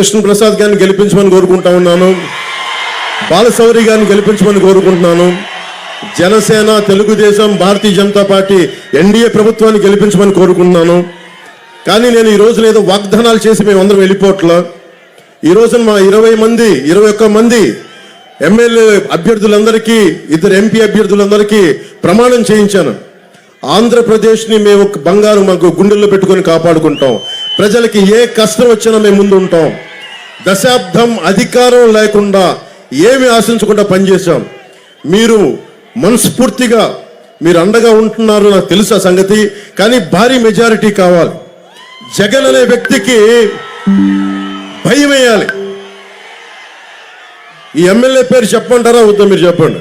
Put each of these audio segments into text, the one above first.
కృష్ణ ప్రసాద్ గారిని గెలిపించమని కోరుకుంటా ఉన్నాను. బాలశౌరి గారిని గెలిపించమని కోరుకుంటున్నాను. జనసేన తెలుగుదేశం భారతీయ జనతా పార్టీ ఎన్డీఏ ప్రభుత్వాన్ని గెలిపించమని కోరుకుంటున్నాను. కానీ నేను ఈ రోజున ఏదో వాగ్దానాలు చేసి మేమందరం వెళ్ళిపోవట్లా. ఈ రోజున మా ఇరవై మంది ఇరవై ఒక్క మంది ఎమ్మెల్యే అభ్యర్థులందరికీ ఇద్దరు ఎంపీ అభ్యర్థులందరికీ ప్రమాణం చేయించాను. ఆంధ్రప్రదేశ్ని మేము ఒక బంగారు మాకు గుండెల్లో పెట్టుకొని కాపాడుకుంటాం. ప్రజలకి ఏ కష్టం వచ్చినా మేము ముందు ఉంటాం. దశాబ్దం అధికారం లేకుండా ఏమి ఆశించకుండా పనిచేశాం. మీరు మనస్ఫూర్తిగా మీరు అండగా ఉంటున్నారు నాకు తెలుసు ఆ సంగతి కానీ భారీ మెజారిటీ కావాలి. జగన్ అనే వ్యక్తికి భయం వేయాలి ఈ ఎమ్మెల్యే పేరు చెప్పమంటారా? వద్దా మీరు చెప్పండి.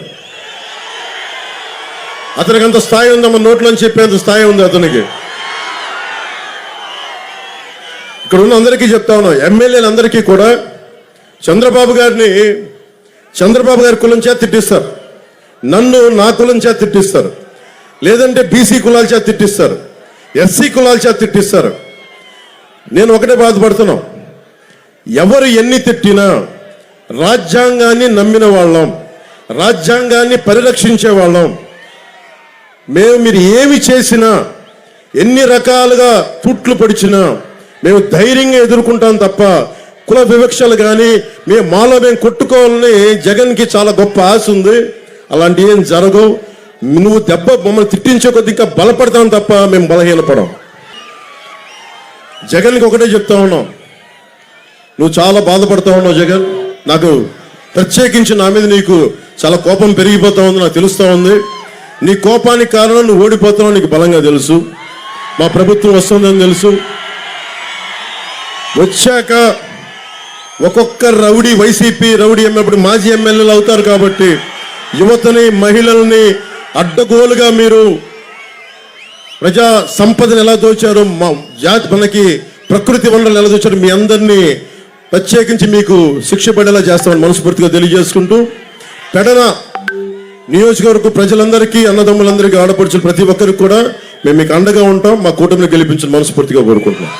అతనికి అంత స్థాయి ఉందమ్మ నోట్లని చెప్పేంత స్థాయి ఉంది అతనికి? ఇక్కడ ఉన్న అందరికీ చెప్తా ఉన్నాం ఎమ్మెల్యేలందరికీ కూడా చంద్రబాబు గారిని చంద్రబాబు గారి కులం చేత తిట్టిస్తారు. నన్ను నా కులం చేత తిట్టిస్తారు. లేదంటే బీసీ కులాల చేత తిట్టిస్తారు. ఎస్సీ కులాల చేత తిట్టిస్తారు. నేను ఒకటే బాధపడుతున్నాం. ఎవరు ఎన్ని తిట్టినా రాజ్యాంగాన్ని నమ్మిన వాళ్ళం రాజ్యాంగాన్ని పరిరక్షించే వాళ్ళం. మేము మీరు ఏమి చేసినా ఎన్ని రకాలుగా తుట్లు పొడిచినా మేము ధైర్యంగా ఎదుర్కొంటాం తప్ప కుల వివక్షలు కానీ మేము మాలో మేము కొట్టుకోవాలని జగన్కి చాలా గొప్ప ఆశ ఉంది. అలాంటి ఏం జరగవు. నువ్వు దెబ్బ మమ్మల్ని తిట్టించే కొద్ది ఇంకా బలపడతాం తప్ప మేము బలహీనపడం. జగన్కి ఒకటే చెప్తా ఉన్నాం. నువ్వు చాలా బాధపడతా ఉన్నావు జగన్. నాకు ప్రత్యేకించి నా మీద నీకు చాలా కోపం పెరిగిపోతా ఉంది నాకు తెలుస్తూ ఉంది. నీ కోపానికి కారణం నువ్వు ఓడిపోతావు నీకు బలంగా తెలుసు. మా ప్రభుత్వం వస్తుందని తెలుసు. వచ్చాక ఒక్కొక్క రౌడీ వైసీపీ రౌడీ ఎమ్మెల్యే మాజీ ఎమ్మెల్యేలు అవుతారు కాబట్టి యువతని మహిళల్ని అడ్డగోలుగా మీరు ప్రజా సంపదను ఎలా దోచారు మా జాతి మనకి ప్రకృతి వనరులు ఎలా దోచారు మీ అందరినీ ప్రత్యేకించి మీకు శిక్ష పడేలా చేస్తామని మనస్ఫూర్తిగా తెలియజేసుకుంటూ పెడన నియోజకవర్గ ప్రజలందరికీ అన్నదమ్ములందరికీ ఆడపడుచులు ప్రతి ఒక్కరికి కూడా మేము మీకు అండగా ఉంటాం. మా కూటమిని గెలిపించిన మనస్ఫూర్తిగా కోరుకుంటున్నాం.